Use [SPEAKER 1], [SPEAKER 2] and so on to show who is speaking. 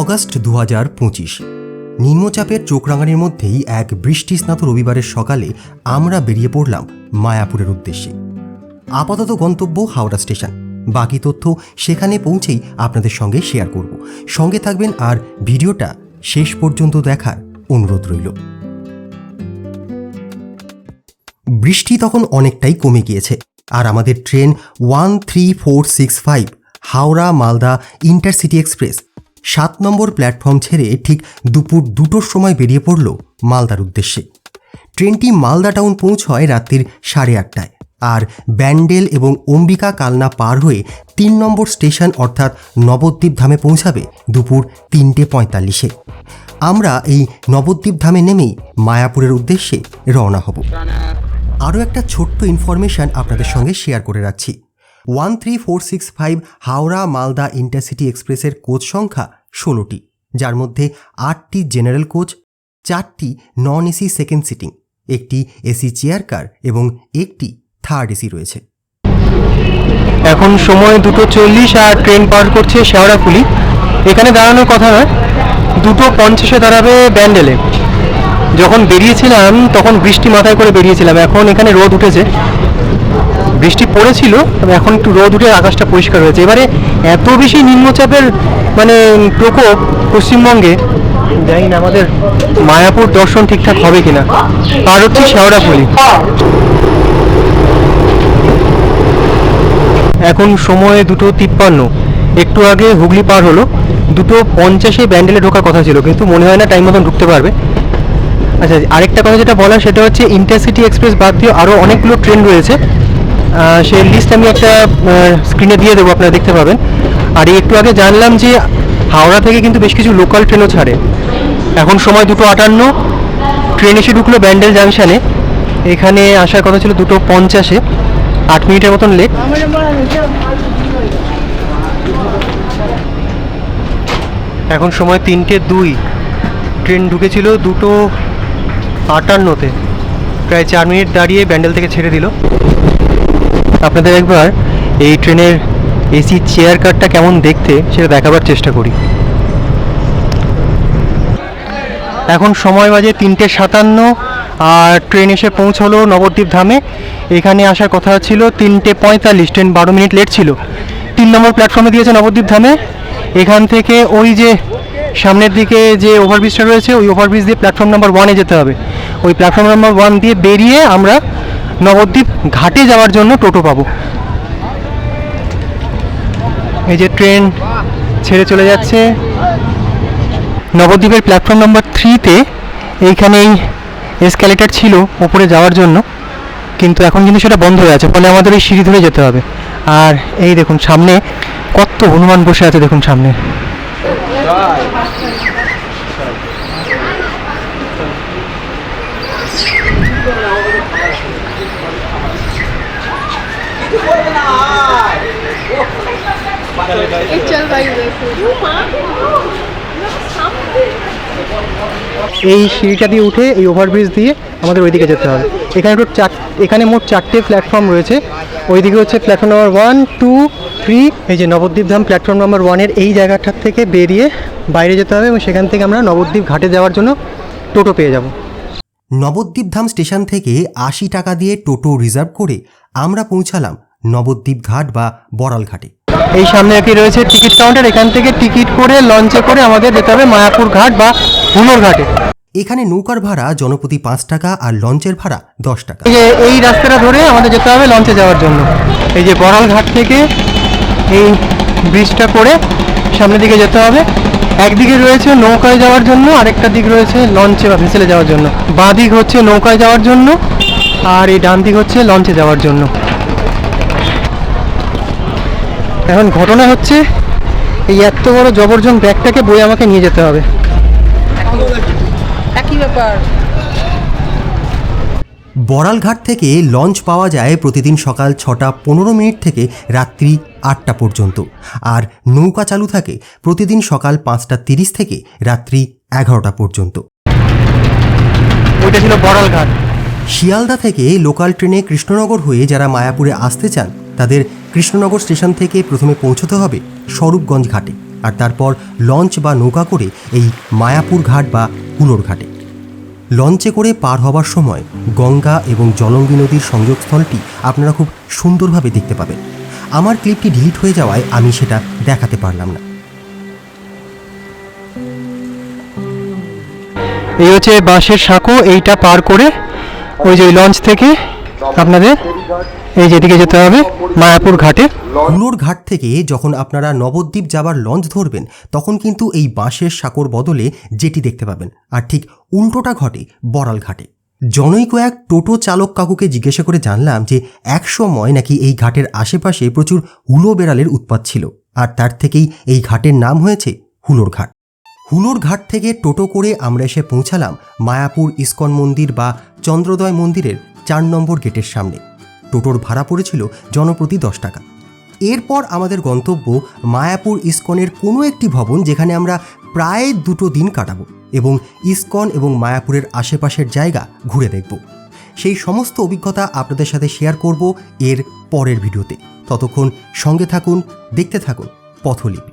[SPEAKER 1] August দু হাজার পঁচিশ। নিম্নচাপের চোখরাঙানির মধ্যেই এক বৃষ্টিস্নাত রবিবারের সকালে আমরা বেরিয়ে পড়লাম মায়াপুরের উদ্দেশ্যে। আপাতত গন্তব্য হাওড়া স্টেশন। বাকি তথ্য সেখানে পৌঁছেই আপনাদের সঙ্গে শেয়ার করব। সঙ্গে থাকবেন আর ভিডিওটা শেষ পর্যন্ত দেখার অনুরোধ রইল। বৃষ্টি তখন অনেকটাই কমে গিয়েছে আর আমাদের train one three four six five Howrah Malda intercity express সাত নম্বর প্ল্যাটফর্ম ছেড়ে ঠিক দুপুর দুটোর সময় বেরিয়ে পড়ল মালদার উদ্দেশ্যে। ট্রেনটি মালদা টাউন পৌঁছয় রাত্রির সাড়ে আটটায় আর ব্যান্ডেল এবং অম্বিকা কালনা পার হয়ে তিন নম্বর স্টেশন অর্থাৎ নবদ্বীপ ধামে পৌঁছাবে দুপুর তিনটে পঁয়তাল্লিশে। আমরা এই নবদ্বীপ ধামে নেমেই মায়াপুরের উদ্দেশ্যে রওনা হব। আরও একটা ছোট্ট ইনফরমেশন আপনাদের সঙ্গে শেয়ার করে রাখছি। One three four six five Howrah Malda intercity এক্সপ্রেসের কোচ সংখ্যা ষোলোটি, যার মধ্যে আটটি জেনারেল কোচ, চারটি নন এসি সেকেন্ড সিটিং একটি এসি চেয়ার কার এবং একটি থার্ড এসি রয়েছে।
[SPEAKER 2] এখন সময় দুটো চল্লিশ আর ট্রেন পার করছে শেওড়াফুলি এখানে দাঁড়ানোর কথা নয়, দুটো পঞ্চাশে দাঁড়াবে ব্যান্ডেলে। যখন বেরিয়েছিলাম, তখন বৃষ্টি মাথায় করে বেরিয়েছিলাম। এখন এখানে রোদ উঠেছে। বৃষ্টি পড়েছিল, তবে এখন একটু রোদ উঠে আকাশটা পরিষ্কার হয়েছে। এবারে এত বেশি নিম্নচাপের মানে প্রকোপ পশ্চিমবঙ্গে, জানি না আমাদের মায়াপুর দর্শন ঠিকঠাক হবে কিনা। আর হচ্ছে শেওড়াফুলি এখন সময় দুটো তিপ্পান্ন। একটু আগে হুগলি পার হলো। দুটো পঞ্চাশে ব্যান্ডেলে ঢোকার কথা ছিল, কিন্তু মনে হয় না টাইম মতন ঢুকতে পারবে। আচ্ছা আরেকটা কথা যেটা বলার, সেটা হচ্ছে ইন্টারসিটি এক্সপ্রেস বাদ দিয়ে আরও অনেকগুলো ট্রেন রয়েছে। সেই লিস্ট আমি একটা স্ক্রিনে দিয়ে দেবো, আপনারা দেখতে পাবেন। আর একটু আগে জানলাম যে হাওড়া থেকে কিন্তু বেশ কিছু লোকাল ট্রেনও ছাড়ে। এখন সময় দুটো আটান্ন ট্রেন এসে ঢুকলো ব্যান্ডেল জাংশনে এখানে আসার কথা ছিল দুটো পঞ্চাশে, আট মিনিটের মতন লেট এখন সময় তিনটে দুই ট্রেন ঢুকেছিল দুটো আটান্নতে। প্রায় চার মিনিট দাঁড়িয়ে ব্যান্ডেল থেকে ছেড়ে দিল। আপনাদের একবার এই ট্রেনের এসি চেয়ার কারটা কেমন দেখতে সেটা দেখাবার চেষ্টা করি। এখন সময় বাজে তিনটে সাতান্ন, আর ট্রেন এসে পৌঁছলো নবদ্বীপ ধামে। এখানে আসার কথা ছিল তিনটে পঁয়তাল্লিশ, ট্রেন বারো মিনিট লেট ছিল। তিন নম্বর প্ল্যাটফর্মে দিয়েছে নবদ্বীপ ধামে। এখান থেকে ওই যে সামনের দিকে যে ওভারব্রিজটা রয়েছে, ওই ওভারব্রিজ দিয়ে প্ল্যাটফর্ম নাম্বার ওয়ানে যেতে হবে। ওই প্ল্যাটফর্ম নাম্বার ওয়ান দিয়ে বেরিয়ে আমরা নবদ্বীপ ঘাটে যাওয়ার জন্য টোটো পাবো। এই যে ট্রেন ছেড়ে চলে যাচ্ছে। নবদ্বীপের প্ল্যাটফর্ম নম্বর থ্রিতে এইখানেই এসক্যালেটার ছিল ওপরে যাওয়ার জন্য। কিন্তু এখন কিন্তু সেটা বন্ধ হয়ে আছে, ফলে আমাদের এই সিঁড়ি ধরে যেতে হবে। আর এই দেখুন সামনে কত হনুমান বসে আছে, দেখুন সামনে। এই সিঁড়িটা দিয়ে উঠে এই ওভারব্রিজ দিয়ে আমাদের ওইদিকে যেতে হবে। এখানে টোট চার এখানে মোট চারটে প্ল্যাটফর্ম রয়েছে। ওইদিকে হচ্ছে platform number one two three এই যে নবদ্বীপ ধাম প্ল্যাটফর্ম নাম্বার ওয়ানের এই জায়গাটার থেকে বেরিয়ে বাইরে যেতে হবে এবং সেখান থেকে আমরা নবদ্বীপ ঘাটে যাওয়ার জন্য টোটো পেয়ে যাব।
[SPEAKER 1] নবদ্বীপ ধাম স্টেশন থেকে আশি টাকা দিয়ে টোটো রিজার্ভ করে আমরা পৌঁছালাম নবদ্বীপ ঘাট বা বড়াল ঘাটে।
[SPEAKER 2] এই সামনে একটি রয়েছে টিকিট কাউন্টার এখান থেকে টিকিট করে লঞ্চে করে আমাদের যেতে হবে মায়াপুর ঘাট বা হুনোর ঘাটে।
[SPEAKER 1] এখানে নৌকার ভাড়া জনপ্রতি পাঁচ টাকা আর লঞ্চের ভাড়া দশ টাকা।
[SPEAKER 2] এই যে এই রাস্তাটা ধরে আমাদের যেতে হবে লঞ্চে যাওয়ার জন্য। এই যে বড়াল ঘাট থেকে এই ব্রিজটা করে সামনের দিকে যেতে হবে। একদিকে রয়েছে নৌকায় যাওয়ার জন্য আরেকটা দিক রয়েছে লঞ্চে বা ভেসেলে যাওয়ার জন্য। বাঁ দিক হচ্ছে নৌকায় যাওয়ার জন্য। আর এই ডান দিক হচ্ছে লঞ্চে যাওয়ার জন্য। এখন ঘটনা হচ্ছে এই এত বড় জবরজন ব্যাগটাকে বই আমাকে নিয়ে যেতে হবে।
[SPEAKER 3] একই ব্যাপার।
[SPEAKER 1] বড়ালঘাট থেকে লঞ্চ পাওয়া যায় প্রতিদিন সকাল ছটা পনেরো মিনিট থেকে রাত্রি আটটা পর্যন্ত। আর নৌকা চালু থাকে প্রতিদিন সকাল পাঁচটা তিরিশ থেকে রাত্রি এগারোটা পর্যন্ত।
[SPEAKER 2] ওইটা ছিল বড়াল ঘাট
[SPEAKER 1] শিয়ালদা থেকে লোকাল ট্রেনে কৃষ্ণনগর হয়ে যারা মায়াপুরে আসতে চান, তাদের কৃষ্ণনগর স্টেশন থেকে প্রথমে পৌঁছতে হবে স্বরূপগঞ্জ ঘাটে আর তারপর লঞ্চ বা নৌকা করে এই মায়াপুর ঘাট বা হুলোর ঘাটে। লঞ্চে করে পার হবার সময় গঙ্গা এবং জলঙ্গি নদীর সংযোগস্থলটি আপনারা খুব সুন্দরভাবে দেখতে পাবেন। আমার ক্লিপটি ডিলিট হয়ে যাওয়ায় আমি সেটা দেখাতে পারলাম না।
[SPEAKER 2] এই হচ্ছে বাঁশের সাঁকো, এইটা পার করে ওই যে লঞ্চ থেকে আপনাদের এই যেদিকে যেতে হবে, মায়াপুর ঘাটে।
[SPEAKER 1] হুলোর ঘাট থেকে যখন আপনারা নবদ্বীপ যাবার লঞ্চ ধরবেন, তখন কিন্তু এই বাঁশের সাঁকোর বদলে যেটি দেখতে পাবেন। আর ঠিক উল্টোটা ঘটে বড়াল ঘাটে। জনৈক এক টোটো চালক কাকুকে জিজ্ঞাসা করে জানলাম যে, এক সময় নাকি এই ঘাটের আশেপাশে প্রচুর হুলো বেড়ালের উৎপাত ছিল, আর তার থেকেই এই ঘাটের নাম হয়েছে হুলোর ঘাট। হুলোর ঘাট থেকে টোটো করে আমরা এসে পৌঁছালাম মায়াপুর ইস্কন মন্দির বা চন্দ্রোদয় মন্দিরের চার নম্বর গেটের সামনে। টোটোর ভাড়া পড়েছিল জনপ্রতি দশ টাকা। এরপর আমাদের গন্তব্য মায়াপুর ইস্কনের কোনো একটি ভবন যেখানে আমরা প্রায় দুটো দিন কাটাবো এবং ইস্কন এবং মায়াপুরের আশেপাশের জায়গা ঘুরে দেখব। সেই সমস্ত অভিজ্ঞতা আপনাদের সাথে শেয়ার করব এর পরের ভিডিওতে। ততক্ষণ সঙ্গে থাকুন, দেখতে থাকুন পথলিপি।